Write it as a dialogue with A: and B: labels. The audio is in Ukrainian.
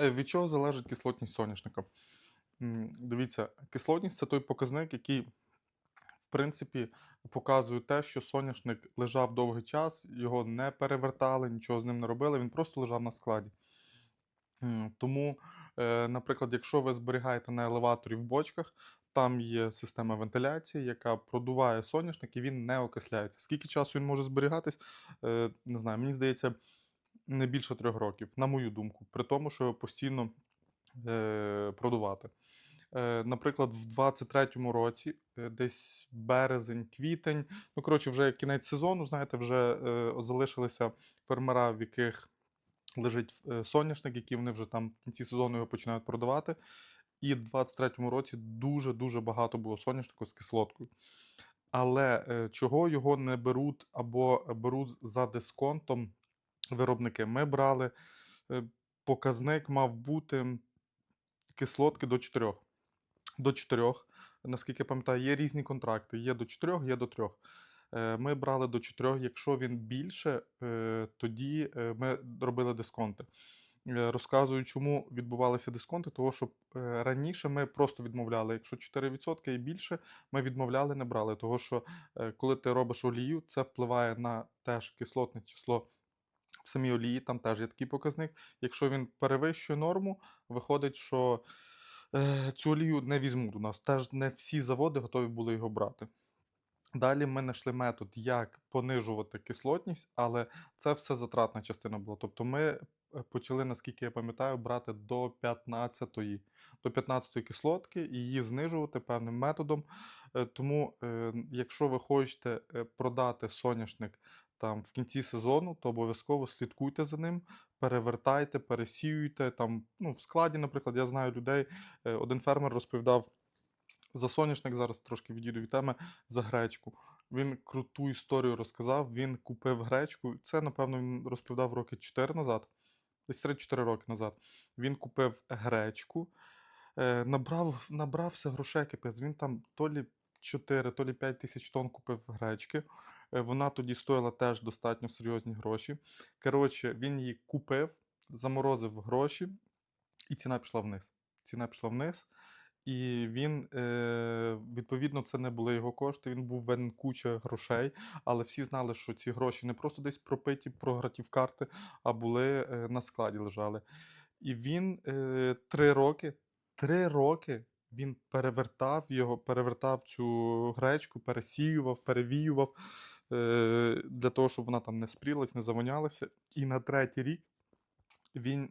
A: Е, Від чого залежить кислотність соняшника? Дивіться, кислотність це той показник, який, в принципі, показує те, що соняшник лежав довгий час, його не перевертали, нічого з ним не робили, він просто лежав на складі. Тому, е, наприклад, якщо ви зберігаєте на елеваторі в бочках, там є система вентиляції, яка продуває соняшник і він не окисляється. Скільки часу він може зберігатись, е, не знаю, мені здається, не більше трьох років, на мою думку, при тому, що постійно е, продувати. Е, наприклад, в 23-му році, е, десь березень, квітень, ну коротше, вже кінець сезону, знаєте, вже е, залишилися фермера, в яких лежить е, соняшник, який вони вже там в кінці сезону його починають продавати. І в 23-му році дуже-дуже багато було соняшнику з кислоткою. Але е, чого його не беруть або беруть за дисконтом виробники? Ми брали, е, показник мав бути кислотки до 4. До 4, наскільки пам'ятаю, є різні контракти. Є до 4, є до 3. Е, Ми брали до 4, якщо він більше, е, тоді ми робили дисконти. Розказую, чому відбувалися дисконти, того що раніше ми просто відмовляли. Якщо 4% і більше, ми відмовляли, не брали. Того що коли ти робиш олію, це впливає на теж кислотне число в самій олії, там теж є такий показник. Якщо він перевищує норму, виходить, що е, цю олію не візьмуть у нас. Теж не всі заводи готові були його брати. Далі ми знайшли метод, як понижувати кислотність, але це все затратна частина була. Тобто ми е, почали, наскільки я пам'ятаю, брати до 15-ї, до 15-ї кислотки і її знижувати певним методом. Е, Тому, е, якщо ви хочете продати соняшник там в кінці сезону, то обов'язково слідкуйте за ним, перевертайте, пересіюйте. Там, ну, в складі, наприклад, я знаю людей. е, Один фермер розповідав за соняшник, зараз трошки відійду від теми, за гречку. Він круту історію розказав. Він купив гречку. Це, напевно, він розповідав роки 4 назад, десь 3-4 роки назад. Він купив гречку, е, набрав, набрався грошей капець. Він там то лі 4, то лі 5 тисяч тонн купив гречки. Е, Вона тоді стоїла теж достатньо серйозні гроші. Коротше, він її купив, заморозив гроші, і ціна пішла вниз. Ціна пішла вниз. І він, е, відповідно, це не були його кошти. Він був винен куча грошей, але всі знали, що ці гроші не просто десь пропиті, програті в карти, а були е, на складі лежали. І він три роки, три роки він перевертав його, перевертав цю гречку, пересіював, перевіював е, для того, щоб вона там не спрілась, не завонялася. І на третій рік він